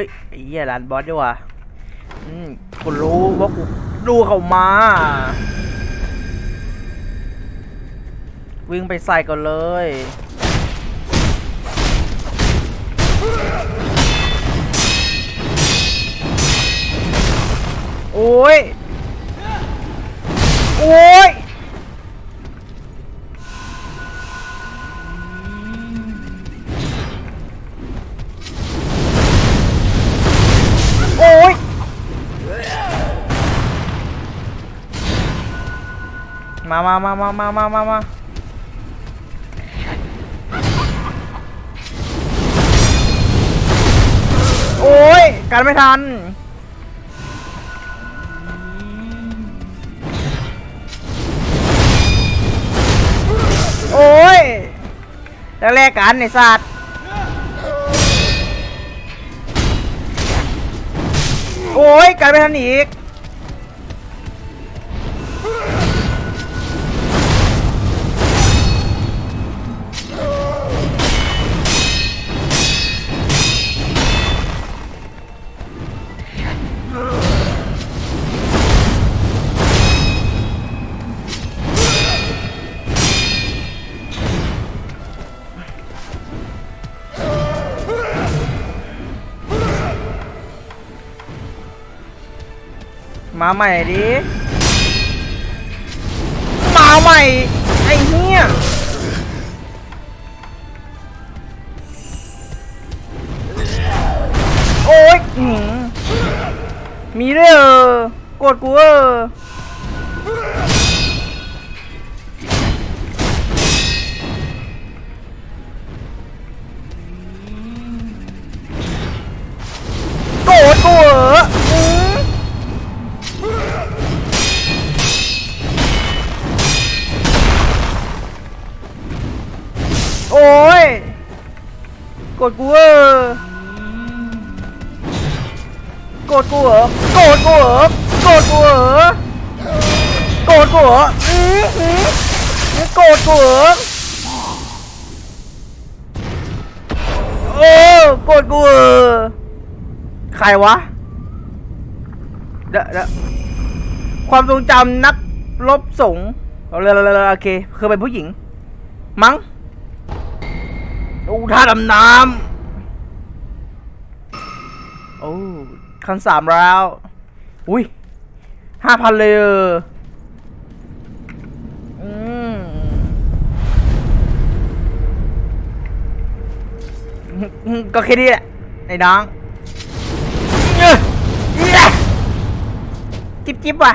ฮ้ยไอ้เหี้ยร้านบอสด้วยว่ะอืมกูรู้ว่ากูดูเขามา วิ่งไปใส่ก่อนเลย มามามามามามามามาโอ้ยกันไม่ทันโอ้ยแรกๆกันไอ้สัตว์โอ้ยกันไม่ทันอีก มาใหม่ดิ มาใหม่ ไอ้เหี้ยโอ๊ยมีด้ออกดกูเออ กดกูเออกดกูเหรอกดกูเหรอกดกูเหรอกดกูเหรออือหือกดกูเหรอเออกดกูเหรอใครวะเดยวเดี๋ยวความทรงจำนักลบสงเอาเลยโอเคคือเป็นผู้หญิง มั้ง โอ้ท่าดำน้ำโอ้คันสามแล้ว อุ้ยห้าพันเลยเอออืมก็แค่นี้แหละไอ้น้อง จิ๊บจิ๊บว่ะ